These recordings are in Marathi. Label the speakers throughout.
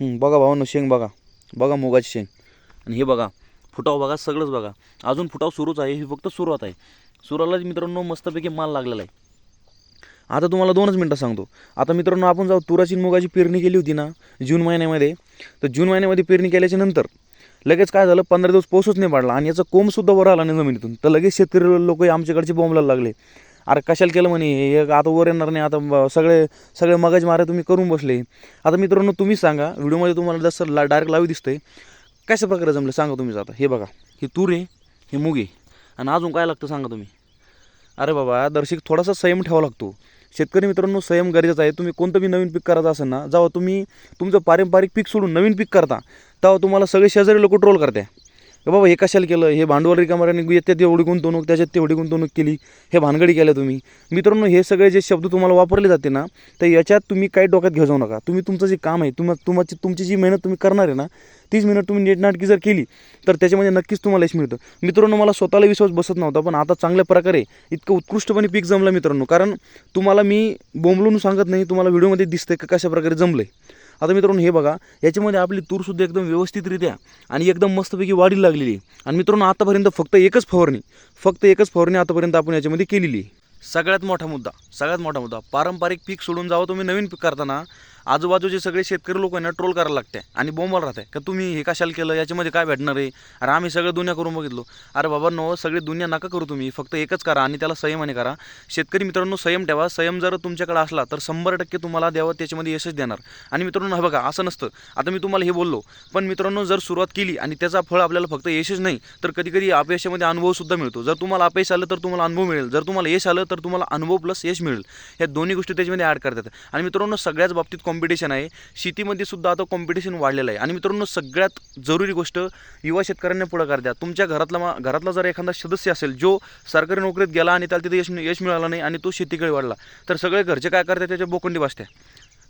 Speaker 1: बघा भावांनो शेंग बघा. बघा मुगाची शेंग. आणि हे बघा फुटाव बघा सगळंच बघा. अजून फुटाव सुरूच आहे ही फक्त सुरुवात आहे. सुरुवालाच मित्रांनो मस्तपैकी माल लागलेला आहे. आता तुम्हाला दोनच मिनटं सांगतो. आता मित्रांनो आपण जाऊ तुराची मुगाची पेरणी केली होती ना जून महिन्यामध्ये. तर जून महिन्यामध्ये पेरणी केल्याच्यानंतर लगेच काय झालं पंधरा दिवस पाऊसच नाही पडला आणि याचा कोंबसुद्धा वर आला नाही जमिनीतून. तर लगेच शेतकरी लोक आमच्याकडचे बोंबलायला लागले. अरे कशाला केलं म्हणे? हे आता वर येणार नाही आता सगळे सगळे मगज मारे तुम्ही करून बसले. आता मित्रांनो तुम्ही सांगा व्हिडिओमध्ये तुम्हाला जसं ला डायरेक्ट लावी दिसतंय कशा प्रकारे जमलं? सांगा तुम्हीच आता हे बघा हे तूर आहे हे मूग आहे. आणि अजून काय लागतं सांगा तुम्ही? अरे बाबा दर्शक थोडासा संयम ठेवावा लागतो. शेतकरी मित्रांनो संयम गरजेचा आहे. तुम्ही कोणतं बी नवीन पीक करायचं असेल ना जेव्हा तुम्ही तुमचं पारंपरिक पीक सोडून नवीन पीक करता तेव्हा तुम्हाला सगळे शेजारी लोक ट्रोल करते की बाबा हे कशाला केलं? हे भांडवल रिकामाऱ्याने येते तेवढी गुंतवणूक त्याच्यात तेवढी गुंतवणूक केली हे भानगडी केल्या तुम्ही. मित्रांनो हे सगळे जे शब्द तुम्हाला वापरले जाते ना तर याच्यात तुम्ही काही डोक्यात घेऊ जाऊ नका. तुम्ही तुमचं जे काम आहे तुम्हा तुमची तुमची जी मेहनत तुम्ही करणार आहे ना तीच मेहनत तुम्ही नीटनाटकी जर केली तर त्याच्यामध्ये नक्कीच तुम्हाला यश मिळतं. मित्रांनो मला स्वतःला विश्वास बसत नव्हता पण आता चांगल्या प्रकारे इतकं उत्कृष्टपणे पीक जमलं मित्रांनो. कारण तुम्हाला मी बोंबलून सांगत नाही तुम्हाला व्हिडिओमध्ये दिसतंय का कशा प्रकारे जमलं आहे आता मित्रांनो हे बघा याच्यामध्ये आपली तूरसुद्धा एकदम व्यवस्थितरित्या आणि एकदम मस्तपैकी वाढीला लागलेली आहे. आणि मित्रांनो आतापर्यंत फक्त एकच फवारणी फक्त एकच फवारणी आतापर्यंत आपण याच्यामध्ये केलेली सगळ्यात मोठा मुद्दा सगळ्यात मोठा मुद्दा पारंपरिक पीक सोडून जावं तुम्ही नवीन पीक करताना आजूबाजूचे सगळे शेतकरी लोक ना ट्रोल करायला लागते आणि बोंबाल राहते. का तुम्ही हे कशाला केलं? याच्यामध्ये काय भेटणार आहे? अरे आम्ही सगळं दुनिया करून बघितलो. अरे बाबा नो सगळी दुनिया नका करू तुम्ही. फक्त एकच करा आणि त्याला संयमाने करा. शेतकरी मित्रांनो संयम ठेवा. संयम जर तुमच्याकडे असला तर शंभर टक्के तुम्हाला द्यावं त्याच्यामध्ये यशच देणार. आणि मित्रांनो हे बघा असं नसतं. आता मी तुम्हाला हे बोललो पण मित्रांनो जर सुरुवात केली आणि त्याचा फळ आपल्याला फक्त यशच नाही तर कधी कधी अपयशामध्ये अनुभवसुद्धा मिळतो. जर तुम्हाला अपयश आलं तर तुम्हाला अनुभव मिळेल. जर तुम्हाला यश आलं तर तुम्हाला अनुभव प्लस यश मिळेल. ह्या दोन्ही गोष्टी त्याच्यामध्ये ॲड करतात. आणि मित्रांनो सगळ्याच बाबतीत कॉम्पिटिशन आहे. शेतीमध्ये सुद्धा आता कॉम्पिटिशन वाढलेलं आहे. आणि मित्रांनो सगळ्यात जरुरी गोष्ट युवा शेतकऱ्यांना पुढं द्या. तुमच्या घरातला मा- घरातला जर एखादा सदस्य असेल जो सरकारी नोकरीत गेला आणि त्याला तिथे यश यश मिळालं नाही आणि तो शेतीकडे वाढला तर सगळे घरचे काय करतात? त्याच्या बोकंडी बसत्या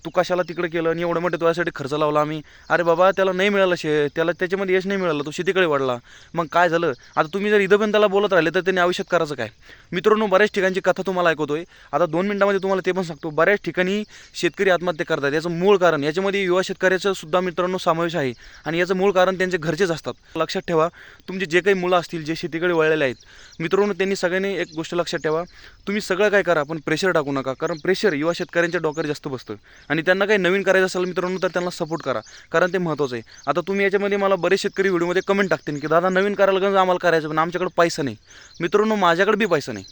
Speaker 1: तू कशाला तिकडे केलं? आणि एवढं मोठं तुझ्यासाठी खर्च लावला आम्ही. अरे बाबा त्याला नाही मिळालं शे. त्याला त्याच्यामध्ये यश नाही मिळालं. तो शेतीकडे वाढला मग काय झालं? आता तुम्ही जर इथं पण त्याला बोलत राहिले तर त्यांनी आयुष्यात करायचं काय? मित्रांनो बऱ्याच ठिकाणची कथा तुम्हाला ऐकवतोय. आता दोन मिनिटामध्ये तुम्हाला ते पण सांगतो. बऱ्याच ठिकाणी शेतकरी आत्महत्या करतात. याचं मूळ कारण याच्यामध्ये युवा शेतकऱ्याचं सुद्धा मित्रांनो समावेश आहे. आणि याचं मूळ कारण त्यांचे घरचेच असतात. लक्षात ठेवा तुमचे जे काही मुलं असतील जे शेतीकडे वळलेले आहेत मित्रांनो त्यांनी सगळ्यांनी एक गोष्ट लक्षात ठेवा. तुम्ही सगळं काय करा पण प्रेशर टाकू नका. कारण प्रेशर युवा शेतकऱ्यांच्या डोक्यावर जास्त बसतं. आणि त्यांना काही नवीन करायचं असेल मित्रांनो तर त्यांना सपोर्ट करा. कारण ते महत्त्वाचं आहे. आता तुम्ही याच्यामध्ये मला बरेच शेतकरी व्हिडिओमध्ये कमेंट टाकतील की दादा नवीन करायला गरज आम्हाला करायचं पण आमच्याकडे पैसा नाही. मित्रांनो माझ्याकडे बी पैसा नाही.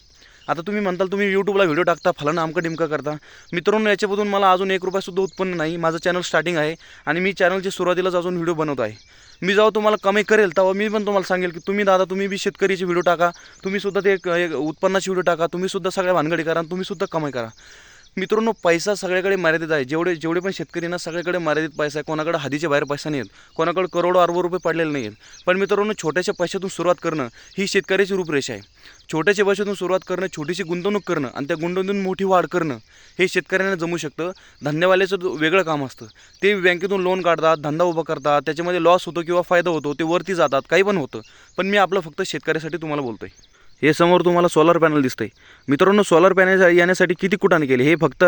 Speaker 1: आता तुम्ही म्हणताल तुम्ही यूट्यूबला व्हिडिओ टाकता फलानं आमकं डिमकं करता. मित्रांनो याच्यामधून मला अजून एक रुपयासुद्धा उत्पन्न नाही. माझं चॅनल स्टार्टिंग आहे आणि मी चॅनलच्या सुरुवातीलाच अजून व्हिडिओ बनवत आहे. मी जेव्हा तुम्हाला कमी करेल तेव्हा मी पण तुम्हाला सांगेल की तुम्ही दादा तुम्ही बी शेतकरीचे व्हिडिओ टाका. तुम्हीसुद्धा ते एक- उत्पन्नाची उत्पन्नाचे व्हिडिओ टाका. तुम्हीसुद्धा सगळ्या भानगडी करा तुम्हीसुद्धा कमाई करा. मित्रांनो पैसा सगळ्याकडे मर्यादित आहे. जेवढे जेवढे पण शेतकरी ना सगळ्याकडे मर्यादित पैसा आहे कोणाकडे हदीच्या बाहेर पैसा नाही आहेत कोणाकडे करोडो अरबो रुपये पडलेले नाही आहेत पण मित्रांनो छोट्याशा पैशातून सुरुवात करणं ही शेतकऱ्याची रूपरेषा आहे. छोट्याशा पैशातून सुरुवात करणं छोटीशी गुंतवणूक करणं आणि त्या गुंतवणूकीतून मोठी वाढ करणं हे शेतकऱ्यांना जमू शकतं. धंदेवाल्याचं वेगळं काम असतं. ते बँकेतून लोन काढतात धंदा उभा करतात त्याच्यामध्ये लॉस होतो किंवा फायदा होतो ते वरती जातात काही पण होतं. पण मी आपलं फक्त शेतकऱ्यासाठी तुम्हाला बोलतो आहे हे समोर तुम्हाला सोलर पॅनल दिसतंय. मित्रांनो सोलर पॅनल येण्यासाठी किती कुटाने केले? हे फक्त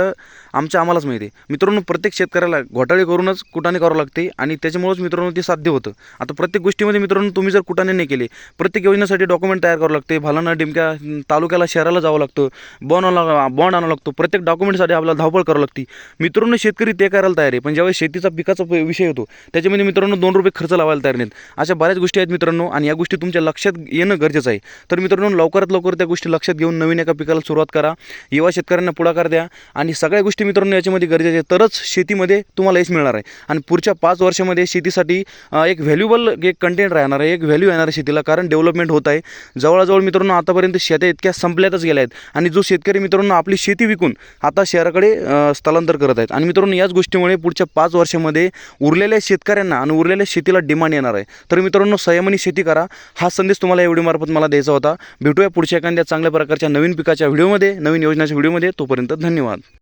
Speaker 1: आमच्या आम्हालाच माहिती आहे. मित्रांनो प्रत्येक शेतकऱ्याला घोटाळे करूनच कुटाने करावं लागते आणि त्याच्यामुळेच मित्रांनो ते साध्य होतं. आता प्रत्येक गोष्टीमध्ये मित्रांनो तुम्ही जर कुटाने नाही केले प्रत्येक योजनेसाठी डॉक्युमेंट तयार करावं लागते. भालांना डिमक्या तालुक्याला शहराला जावं लागतं. बॉन्ड आणावं बॉन्ड आणावं लागतो. प्रत्येक डॉक्युमेंटसाठी आपल्याला धावपळ करावं लागते. मित्रांनो शेतकरी ते करायला तयार आहे पण ज्यावेळेस शेतीचा पिकाचा विषय होतो त्याच्यामध्ये मित्रांनो दोन रुपये खर्च लावायला तयार नाहीत. अशा बऱ्याच गोष्टी आहेत मित्रांनो आणि या गोष्टी तुमच्या लक्षात येणं गरजेचं आहे. तर मित्रांनो लवकरात लवकर त्या गोष्टी लक्षात घेऊन नवीन एका पिकाला सुरुवात करा. युवा शेतकऱ्यांना पुढाकार द्या. आणि सगळ्या गोष्टी मित्रांनो याच्यामध्ये गरजेचे तरच शेतीमध्ये तुम्हाला यश मिळणार आहे. आणि पुढच्या पाच वर्षामध्ये शेतीसाठी एक व्हॅल्युबल एक कंटेंट राहणार आहे. एक व्हॅल्यू येणार आहे शेतीला. कारण डेव्हलपमेंट होत आहे. जवळजवळ मित्रांनो आतापर्यंत शेत्या इतक्या संपल्यातच गेल्या आहेत. आणि जो शेतकरी मित्रांनो आपली शेती विकून आता शहराकडे स्थलांतर करत आहेत. आणि मित्रांनो याच गोष्टीमुळे पुढच्या पाच वर्षामध्ये उरलेल्या शेतकऱ्यांना आणि उरलेल्या शेतीला डिमांड येणार आहे. तर मित्रांनो संयमानी शेती करा. हा संदेश तुम्हाला एवढी मार्फत मला द्यायचा होता. भेटूया पुढच्या एखाद्या चांगल्या प्रकारच्या नवीन पिकाच्या व्हिडिओमध्ये नवीन योजनाच्या व्हिडिओमध्ये. तोपर्यंत धन्यवाद.